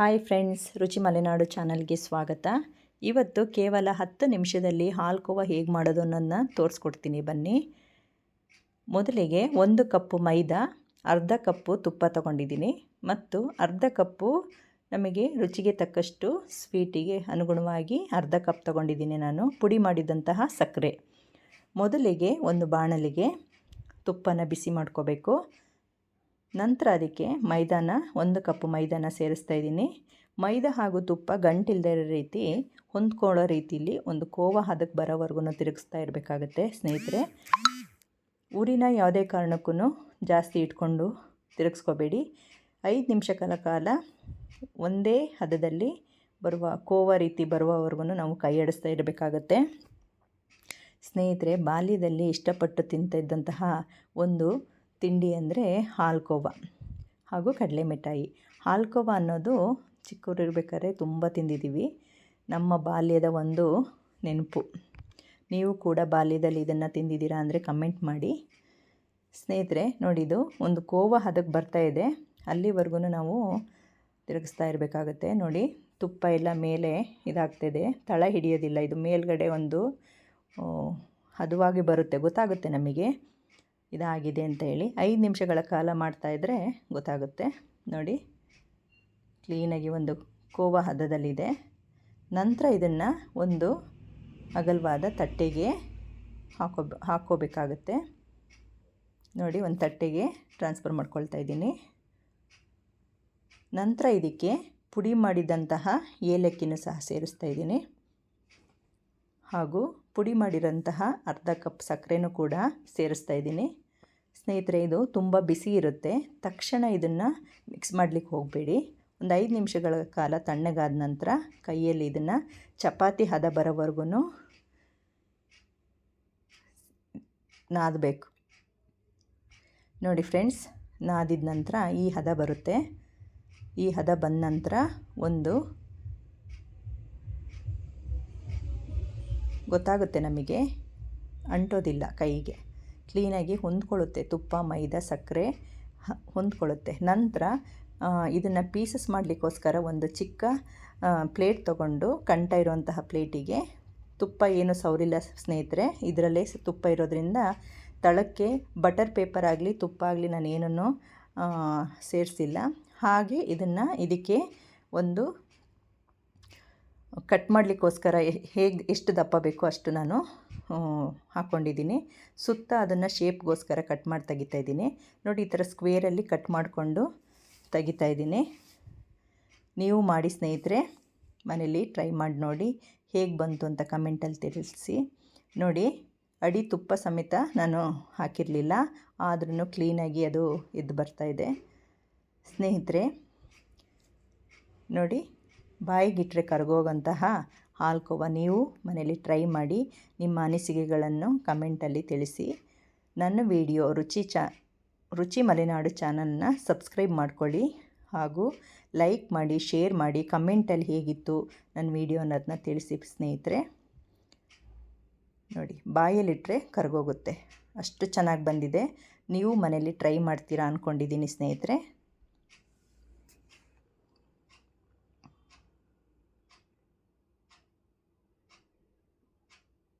Hi friends, ರುಚಿ ಮಲೆನಾಡು ಚಾನಲ್ಗೆ ಸ್ವಾಗತ. ಇವತ್ತು ಕೇವಲ ಹತ್ತು ನಿಮಿಷದಲ್ಲಿ ಹಾಲ್ಕೋವ ಹೇಗೆ ಮಾಡೋದು ಅನ್ನೋದನ್ನ ತೋರಿಸ್ಕೊಡ್ತೀನಿ ಬನ್ನಿ. ಮೊದಲಿಗೆ ಒಂದು ಕಪ್ಪು ಮೈದಾ, ಅರ್ಧ ಕಪ್ಪು ತುಪ್ಪ ತಗೊಂಡಿದ್ದೀನಿ ಮತ್ತು ಅರ್ಧ ಕಪ್ಪು ನಮಗೆ ರುಚಿಗೆ ತಕ್ಕಷ್ಟು ಸ್ವೀಟಿಗೆ ಅನುಗುಣವಾಗಿ ಅರ್ಧ ಕಪ್ ತಗೊಂಡಿದ್ದೀನಿ ನಾನು, ಪುಡಿ ಮಾಡಿದಂತಹ ಸಕ್ಕರೆ. ಮೊದಲಿಗೆ ಒಂದು ಬಾಣಲಿಗೆ ತುಪ್ಪನ ಬಿಸಿ ಮಾಡ್ಕೋಬೇಕು. ನಂತರ ಅದಕ್ಕೆ ಮೈದಾನ, ಒಂದು ಕಪ್ ಮೈದಾನ ಸೇರಿಸ್ತಾ ಇದ್ದೀನಿ. ಮೈದಾ ಹಾಗೂ ತುಪ್ಪ ಗಂಟಿಲ್ದೇ ಇರೋ ರೀತಿ ಹೊಂದ್ಕೊಳ್ಳೋ ರೀತಿಲಿ ಒಂದು ಕೋವ ಹದಕ್ಕೆ ಬರೋವರೆಗೂ ತಿರುಗಿಸ್ತಾ ಇರಬೇಕಾಗತ್ತೆ ಸ್ನೇಹಿತರೆ. ಊರಿನ ಯಾವುದೇ ಕಾರಣಕ್ಕೂ ಜಾಸ್ತಿ ಇಟ್ಕೊಂಡು ತಿರುಗಿಸ್ಕೋಬೇಡಿ. ಐದು ನಿಮಿಷಗಳ ಕಾಲ ಒಂದೇ ಹದದಲ್ಲಿ ಬರುವ ಕೋವ ರೀತಿ ಬರುವವರೆಗೂ ನಾವು ಕೈಯಾಡಿಸ್ತಾ ಇರಬೇಕಾಗತ್ತೆ. ಸ್ನೇಹಿತರೆ, ಬಾಲ್ಯದಲ್ಲಿ ಇಷ್ಟಪಟ್ಟು ತಿಂತಿದ್ದಂತಹ ಒಂದು ತಿಂಡಿ ಅಂದರೆ ಹಾಲ್ಕೋವ ಹಾಗೂ ಕಡಲೆ ಮಿಠಾಯಿ. ಹಾಲ್ಕೋವ ಅನ್ನೋದು ಚಿಕ್ಕವರಿರ್ಬೇಕಾದ್ರೆ ತುಂಬ ತಿಂದಿದ್ದೀವಿ. ನಮ್ಮ ಬಾಲ್ಯದ ಒಂದು ನೆನಪು. ನೀವು ಕೂಡ ಬಾಲ್ಯದಲ್ಲಿ ಇದನ್ನು ತಿಂದಿದ್ದೀರಾ ಅಂದರೆ ಕಮೆಂಟ್ ಮಾಡಿ. ಸ್ನೇಹಿತರೆ ನೋಡಿದು ಒಂದು ಕೋವ ಹದಕ್ಕೆ ಬರ್ತಾ ಇದೆ. ಅಲ್ಲಿವರೆಗೂ ನಾವು ತಿರುಗಿಸ್ತಾ ಇರಬೇಕಾಗುತ್ತೆ. ನೋಡಿ, ತುಪ್ಪ ಎಲ್ಲ ಮೇಲೆ ಇದಾಗ್ತಿದೆ. ತಳ ಹಿಡಿಯೋದಿಲ್ಲ. ಇದು ಮೇಲ್ಗಡೆ ಒಂದು ಹದವಾಗಿ ಬರುತ್ತೆ. ಗೊತ್ತಾಗುತ್ತೆ ನಮಗೆ. ಇದಾಗಿದೆ ಅಂತ ಹೇಳಿ ಐದು ನಿಮಿಷಗಳ ಕಾಲ ಮಾಡ್ತಾಯಿದ್ರೆ ಗೊತ್ತಾಗುತ್ತೆ. ನೋಡಿ, ಕ್ಲೀನಾಗಿ ಒಂದು ಕೋವ ಹದದಲ್ಲಿದೆ. ನಂತರ ಇದನ್ನು ಒಂದು ಅಗಲವಾದ ತಟ್ಟೆಗೆ ಹಾಕೋ ಹಾಕೋಬೇಕಾಗುತ್ತೆ ನೋಡಿ, ಒಂದು ತಟ್ಟೆಗೆ ಟ್ರಾನ್ಸ್ಫರ್ ಮಾಡ್ಕೊಳ್ತಾ ಇದ್ದೀನಿ. ನಂತರ ಇದಕ್ಕೆ ಪುಡಿ ಮಾಡಿದಂತಹ ಏಲಕ್ಕಿನೂ ಸಹ ಸೇರಿಸ್ತಾ ಇದ್ದೀನಿ. ಹಾಗೂ ಪುಡಿ ಮಾಡಿರೋಂತಹ ಅರ್ಧ ಕಪ್ ಸಕ್ಕರೆನೂ ಕೂಡ ಸೇರಿಸ್ತಾ ಇದ್ದೀನಿ. ಸ್ನೇಹಿತರೆ, ಇದು ತುಂಬ ಬಿಸಿ ಇರುತ್ತೆ. ತಕ್ಷಣ ಇದನ್ನು ಮಿಕ್ಸ್ ಮಾಡಲಿಕ್ಕೆ ಹೋಗಬೇಡಿ. ಒಂದು ಐದು ನಿಮಿಷಗಳ ಕಾಲ ತಣ್ಣಗಾದ ನಂತರ ಕೈಯಲ್ಲಿ ಇದನ್ನು ಚಪಾತಿ ಹದ ಬರೋವರೆಗೂ ನಾದಬೇಕು. ನೋಡಿ ಫ್ರೆಂಡ್ಸ್, ನಾದಿದ ನಂತರ ಈ ಹದ ಬರುತ್ತೆ. ಈ ಹದ ಬಂದ ನಂತರ ಒಂದು ಗೊತ್ತಾಗುತ್ತೆ ನಮಗೆ? ಅಂಟೋದಿಲ್ಲ ಕೈಗೆ. ಕ್ಲೀನಾಗಿ ಹೊಂದ್ಕೊಳ್ಳುತ್ತೆ. ತುಪ್ಪ, ಮೈದಾ, ಸಕ್ಕರೆ ಹೊಂದ್ಕೊಳ್ಳುತ್ತೆ. ನಂತರ ಇದನ್ನು ಪೀಸಸ್ ಮಾಡಲಿಕ್ಕೋಸ್ಕರ ಒಂದು ಚಿಕ್ಕ ಪ್ಲೇಟ್ ತೊಗೊಂಡು ಕಂಠ ಇರುವಂತಹ ಪ್ಲೇಟಿಗೆ ತುಪ್ಪ ಏನು ಸೌರಿಲ್ಲ ಸ್ನೇಹಿತರೆ, ಇದರಲ್ಲೇ ತುಪ್ಪ ಇರೋದ್ರಿಂದ ತಳಕ್ಕೆ ಬಟರ್ ಪೇಪರ್ ಆಗಲಿ, ತುಪ್ಪ ಆಗಲಿ ನಾನು ಏನನ್ನು ಸೇರಿಸಿಲ್ಲ. ಹಾಗೆ ಇದನ್ನು ಇದಕ್ಕೆ ಒಂದು ಕಟ್ ಮಾಡಲಿಕ್ಕೋಸ್ಕರ ಹೇಗೆ ಎಷ್ಟು ದಪ್ಪ ಬೇಕೋ ಅಷ್ಟು ನಾನು ಹಾಕ್ಕೊಂಡಿದ್ದೀನಿ ಸುತ್ತ ಅದನ್ನು ಶೇಪ್ಗೋಸ್ಕರ ಕಟ್ ಮಾಡಿ ತೆಗಿತಾ ಇದ್ದೀನಿ. ನೋಡಿ, ಈ ಥರ ಸ್ಕ್ವೇರಲ್ಲಿ ಕಟ್ ಮಾಡಿಕೊಂಡು ತೆಗಿತಾ ಇದ್ದೀನಿ. ನೀವು ಮಾಡಿ ಸ್ನೇಹಿತರೆ, ಮನೇಲಿ ಟ್ರೈ ಮಾಡಿ ನೋಡಿ ಹೇಗೆ ಬಂತು ಅಂತ ಕಮೆಂಟಲ್ಲಿ ತಿಳಿಸಿ. ನೋಡಿ, ಅಡಿ ತುಪ್ಪ ಸಮೇತ ನಾನು ಹಾಕಿರಲಿಲ್ಲ ಆದ್ರೂ ಕ್ಲೀನಾಗಿ ಅದು ಎದ್ದು ಬರ್ತಾಯಿದೆ ಸ್ನೇಹಿತರೆ, ನೋಡಿ ಬಾಯಿಗಿಟ್ಟರೆ ಕರಗೋಗಂತಹ ಹಾಲ್ಕೋವ ನೀವು ಮನೆಯಲ್ಲಿ ಟ್ರೈ ಮಾಡಿ ನಿಮ್ಮ ಅನಿಸಿಕೆಗಳನ್ನು ಕಮೆಂಟಲ್ಲಿ ತಿಳಿಸಿ. ನನ್ನ ವಿಡಿಯೋ ರುಚಿ ಚಾ, ರುಚಿ ಮಲೆನಾಡು ಚಾನಲ್ನ ಸಬ್ಸ್ಕ್ರೈಬ್ ಮಾಡ್ಕೊಳ್ಳಿ ಹಾಗೂ ಲೈಕ್ ಮಾಡಿ, ಶೇರ್ ಮಾಡಿ, ಕಮೆಂಟಲ್ಲಿ ಹೇಗಿತ್ತು ನನ್ನ ವಿಡಿಯೋ ಅನ್ನೋದನ್ನ ತಿಳಿಸಿ ಸ್ನೇಹಿತರೆ. ನೋಡಿ ಬಾಯಲ್ಲಿಟ್ಟರೆ ಕರ್ಗೋಗುತ್ತೆ. ಅಷ್ಟು ಚೆನ್ನಾಗಿ ಬಂದಿದೆ. ನೀವು ಮನೇಲಿ ಟ್ರೈ ಮಾಡ್ತೀರಾ ಅಂದ್ಕೊಂಡಿದ್ದೀನಿ ಸ್ನೇಹಿತರೆ.